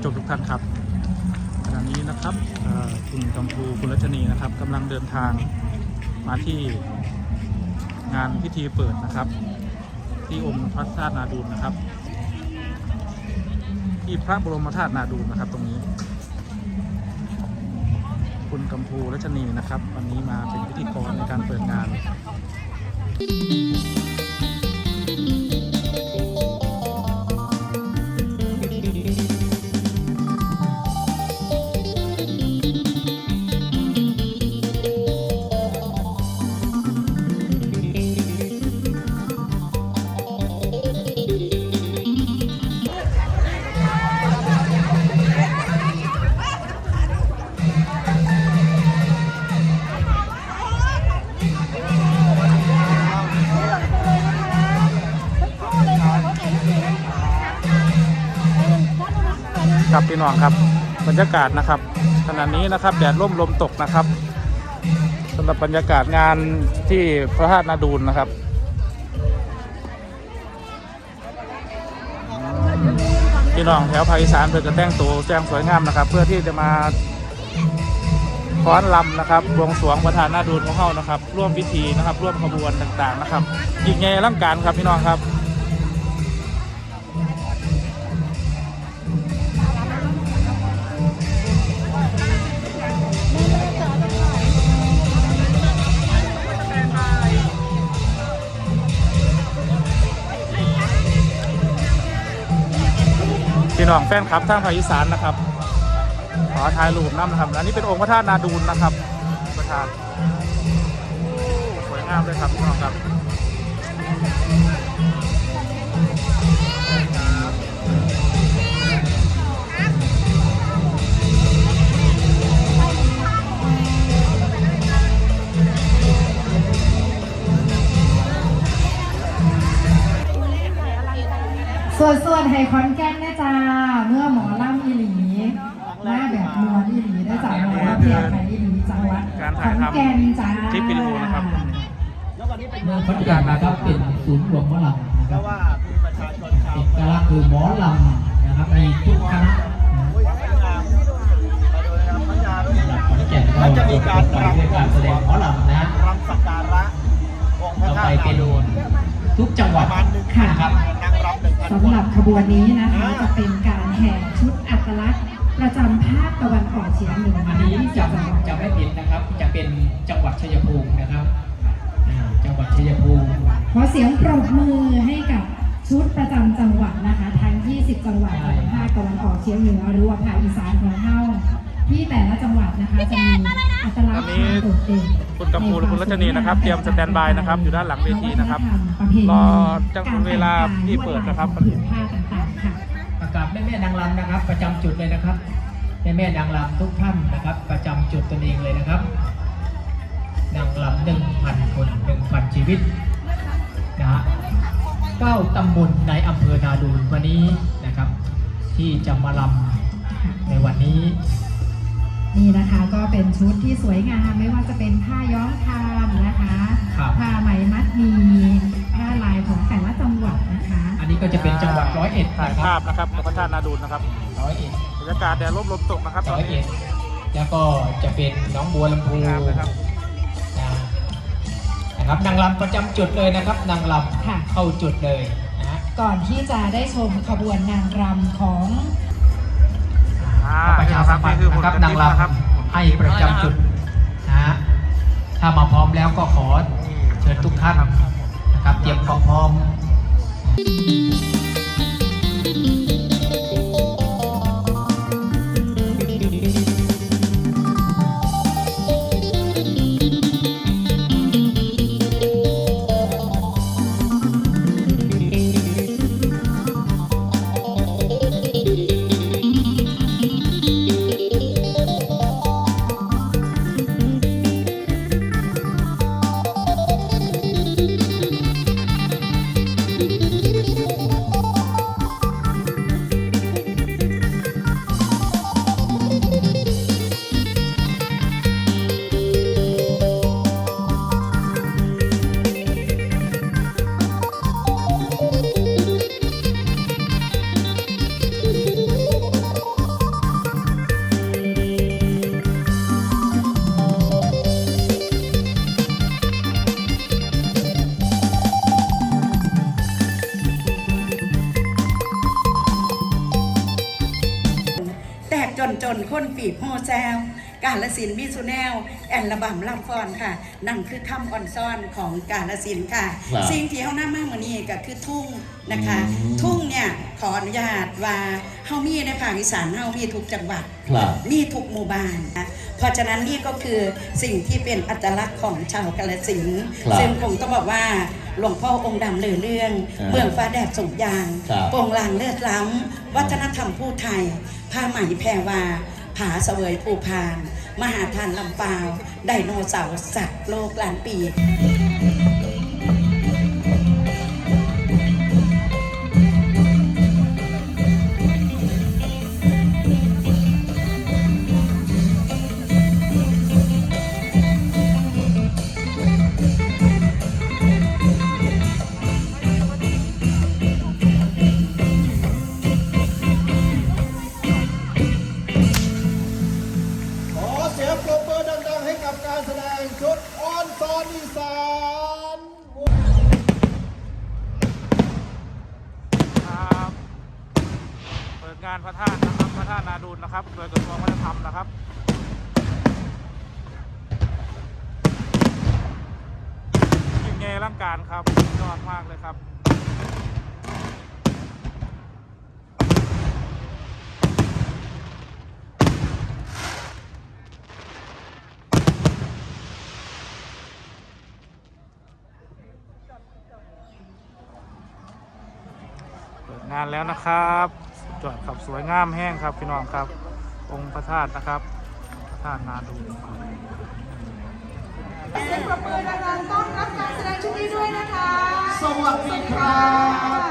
ผู้ชมทุกท่านครับขณะนี้นะครับคุณกำพูคุณรัชนีนะครับกำลังเดินทางมาที่งานพิธีเปิดนะครับ ที่องค์พระธาตุนาดูลนะครับ ที่พระบรมธาตุนาดูลนะครับตรงนี้ คุณกำพูรัชนีนะครับ วันนี้มาเป็นพิธีกรในการเปิดงาน ครับพี่น้องครับบรรยากาศนะครับขณะนี้นะครับแดดร่มลมตกนะครับสำหรับบรรยากาศงานที่พระธาตุนาดูลนะครับพี่น้องแถวภาคอีสานเพื่อจะแต่งตัวแจ้งสวยงามนะครับ เพื่อที่จะมาฟ้อนลำนะครับบวงสรวงประธานนาดูลของเขานะครับ ร่วมพิธีนะครับ ร่วมขบวนต่างๆนะครับยิ่งใหญ่อลังการครับพี่น้องครับ น้องแฟนคลับทางภาคอีสานนะครับ ขอถ่ายรูปน้ำนะครับ อันนี้เป็นองค์พระธาตุนาดูลนะครับ ประธานสวยงามเลยครับพี่น้องครับส่วนส่วนไฮคอนแกนนะจ๊ะเมื่อหมอล่ำอีหลีหน้าแบบมวนอีหลีได้จากหมอล่ำ เพียรไทยอีหลีจังหวัดการขถ่ายอนทำแก่นจ้าคลิปวิดีโอนะครับเมืองขอนแก่นนะครับเป็นศูนย์รวมหมอลำนะคเพรับราะว่ามีประชาชนชาวเอกลักษณ์คือหมอลำนะครับมีทุกคณะอุ้ยสวยงามมาดูนะครับพัทยาด้วยนะขอนแก่นก็แล้วจะมีการไปด้วยการแสดงหมอลำนะรำสักการะองค์พระต่อธาไปตุเป็นานดูลทุกจังหปวัดระมาณหนึ่งพันครับนางรำหนึ่งพันคสำนหรับขบวนนี้นะคะจะเป็นการแห่ชุดอัตลักษณ์ ประจำภาคตะวันออกเฉียงเหนืออันนี้จะจะไม่ผิดนะครับ จะเป็นจังหวัดชัยภูมินะครับอ่าจังหวัดชัยภูมิขอเสียงปรบมือให้กับชุดประจำจังหวัดนะคะทั้ง 20 จังหวัดของภาคตะวันออกเฉียงเหนือหรือว่าภาคอีสานของเฮาที่แต่ละจังหวัดนะคะจะมีอัตลักษณ์ความโดดเด่น คุณกำพูและคุณรัชนีนะครับ เตรียมสแตนบายนะครับ อยู่ด้านหลังเวทีนะครับ รอจังเวลาที่เปิดนะครับผืนผ้าต่างๆค่ะประกา ศแม่แม่ๆนางรำนะครับ ประจำจุดเลยนะครับ แม่แม่ๆนางรำทุกท่านนะครับ ประจำจุดตนเองเลยนะครับนางรำหนึ่งพันคนหนึ่งพันชีวิตนะฮะเก้าตำบลในอำเภอนาดูนวันนี้นะครับ ที่จะมารำในวันนี้ นี่นะคะก็เป็นชุดที่สวยงามไม่ว่าจะเป็นผ้าย้อมคามนะคะครับผ้าไหมมัดหมี เป็นจังหวัดร้อยเอ็ดถ่ายนะคภารัพบนะครับกับพระธาตุนาดูลนะครับร้อยเอ็ดบรรยากาศแดดร่มลมตกนะครับตร้ออนยนี้เอ็ดแล้วก็จะเป็นหน้องบัวลำพูงามนะครับนะนะครับนางรำประจำจุดเลยนะครับนางรค่ะำเข้าจุดเลยนะฮะก่อนที่จะได้ชมขบวนนางรำของอ่าประชาสัมพันธ์นี่คือนะครับผลนางรนะครับำให้ประจำจุดนะฮะถ้ามาพร้อมแล้วก็ขอเชิญทุกท่านนะครับเตรียมความพร้อม Música นจนคนปีบโฮแซวกาลสินธุ์มิสุแนว แอนระบำลำฟอนค่ะ นั่นคือคำอ่อนซ่อนของกาลสินธุ์ค่ะ ครับสิ่งที่เขาหน้ามากมือนี้ก็คือทุ่งนะคะ อืม ทุ่งเนี่ยขออนุญาตว่าเฮามีในภาคอีสานเฮามีทุกจังหวัด ครับ มีทุกหมู่บ้านนะเพราะฉะนั้นนี่ก็คือสิ่งที่เป็นอัตลักษณ์ของชาวกาลสินธุ์ครับซึ่งคงต้องบอกว่า หลวงพ่อองค์ดำเลือเรื่องอ่าเมืองฟ้าแดดสงยางครับโปงลางเลือดล้ำ วัฒนธรรมผู้ไทย ผ้าไหมแพรวา ผาเสวยภูพาน มหาทานลำปาว ไดโนเสาร์สัตว์โลกล้านปี งานพระธาตุนะครับพระธาตุนาดูลนะครับ โดยกระทรวงวัฒนธรรมนะครับยิ่งใหญ่อลังการครับยอดมากเลยครับงานแล้วนะครับ จอดครับสวยงามแห้งครับพี่น้องครับ องค์พระธาตุนะครับพระธาตุนาดูเสียงปรบมือดังๆต้อนรับการแสดงชุดนี้ด้วยนะคะ สวัสดีครับ